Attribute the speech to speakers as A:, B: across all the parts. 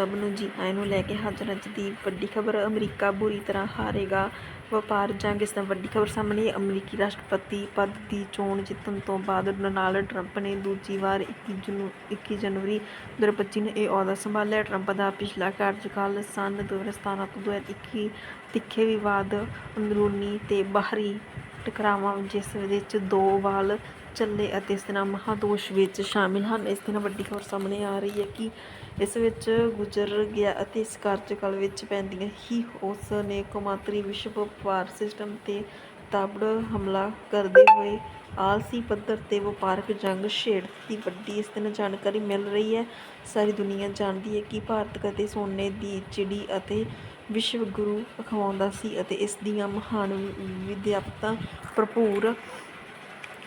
A: ਸਭ ਨੂੰ ਜੀ ਆਇਆਂ ਨੂੰ ਲੈ ਕੇ ਹਾਜ਼ਰ ਅੱਜ ਦੀ ਵੱਡੀ ਖਬਰ, ਅਮਰੀਕਾ ਬੁਰੀ ਤਰ੍ਹਾਂ ਹਾਰੇਗਾ। ਵਪਾਰ ਜੰਗ, ਇਸ ਤੋਂ ਵੱਡੀ ਖਬਰ ਸਾਹਮਣੇ ਅਮਰੀਕੀ ਰਾਸ਼ਟਰਪਤੀ ਪਦ ਦੀ ਚੋਣ ਜਿੱਤਣ ਤੋਂ ਬਾਅਦ ਡੋਨਾਲਡ ਟਰੰਪ ਨੇ ਦੂਜੀ ਵਾਰ 21 ਜਨੂ 21 ਜਨਵਰੀ 2025 ਨੂੰ ਇਹ ਅਹੁਦਾ ਸੰਭਾਲਿਆ। ਟਰੰਪ ਦਾ ਪਿਛਲਾ ਕਾਰਜਕਾਲ ਸਨ 2017 ਤੋਂ 2021 ਤਿੱਖੇ ਵਿਵਾਦ, ਅੰਦਰੂਨੀ ਤੇ ਬਾਹਰੀ ਟਕਰਾਵਾਂ ਜਿਸ ਵਿੱਚ ਦੋ ਵਾਲ ਚੱਲੇ ਅਤੇ ਇਸ ਦੇ ਨਾਲ ਵਿੱਚ ਸ਼ਾਮਿਲ ਹਨ। ਇਸ ਦਿਨ ਵੱਡੀ ਖਬਰ ਸਾਹਮਣੇ ਆ ਰਹੀ ਹੈ ਕਿ ਇਸ ਵਿੱਚ ਗੁਜ਼ਰ ਗਿਆ ਅਤੇ ਇਸ ਕਾਰਜਕਾਲ ਵਿੱਚ ਪੈਂਦੀਆਂ ਹੀ ਉਸ ਨੇ ਕੌਮਾਂਤਰੀ ਵਿਸ਼ਵ ਵਪਾਰ ਸਿਸਟਮ ਤੇ ਤਾਬੜ ਹਮਲਾ ਕਰਦੇ ਹੋਏ ਆਲਸੀ ਪੱਧਰ ਤੇ ਵਪਾਰਕ ਜੰਗ ਛੇੜ ਦੀ ਵੱਡੀ ਇਸ ਦਿਨ ਜਾਣਕਾਰੀ ਮਿਲ ਰਹੀ ਹੈ। ਸਾਰੀ ਦੁਨੀਆ ਜਾਣਦੀ ਹੈ ਕਿ ਭਾਰਤ ਕਦੇ ਸੋਨੇ ਦੀ ਚਿੜੀ ਅਤੇ ਵਿਸ਼ਵ ਗੁਰੂ ਅਖਵਾਉਂਦਾ ਸੀ ਅਤੇ ਇਸ ਦੀਆਂ ਮਹਾਨ ਵਿਦਿਆਪਤਾਂ ਭਰਪੂਰ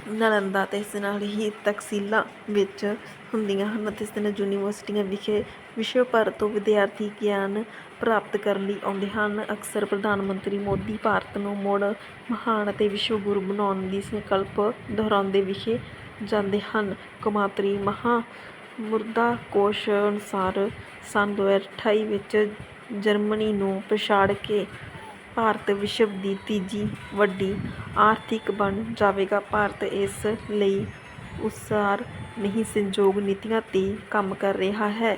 A: ਨਾਲੰਦਾ ਤੇ ਇਸ ਨਾਲ ਹੀ ਤਕਸੀਲਾਂ ਵਿੱਚ ਹੁੰਦੀਆਂ ਹਨ ਅਤੇ ਇਸ ਦੇ ਨਾਲ ਯੂਨੀਵਰਸਿਟੀਆਂ ਵਿਖੇ ਵਿਸ਼ਵ ਭਰ ਤੋਂ ਵਿਦਿਆਰਥੀ ਗਿਆਨ ਪ੍ਰਾਪਤ ਕਰਨ ਲਈ ਆਉਂਦੇ ਹਨ। ਅਕਸਰ ਪ੍ਰਧਾਨ ਮੰਤਰੀ ਮੋਦੀ ਭਾਰਤ ਨੂੰ ਮੁੜ ਮਹਾਨ ਅਤੇ ਵਿਸ਼ਵ ਗੁਰੂ ਬਣਾਉਣ ਦੀ ਸੰਕਲਪ ਦੁਹਰਾਉਂਦੇ ਵਿਖੇ ਜਾਂਦੇ ਹਨ। ਕੌਮਾਂਤਰੀ ਮਹਾ ਮੁਰਦਾ ਕੋਸ਼ ਅਨੁਸਾਰ ਸੰਨ 2028 ਵਿੱਚ ਜਰਮਨੀ ਨੂੰ ਪਛਾੜ ਕੇ ਭਾਰਤ ਵਿਸ਼ਵ ਦੀ ਤੀਜੀ ਵੱਡੀ ਆਰਥਿਕ ਬਣ ਜਾਵੇਗਾ। ਭਾਰਤ ਇਸ ਲਈ ਉਸਾਰ ਨਹੀਂ, ਸੰਯੋਗ ਨੀਤੀਆਂ ਤੇ ਕੰਮ ਕਰ ਰਿਹਾ ਹੈ।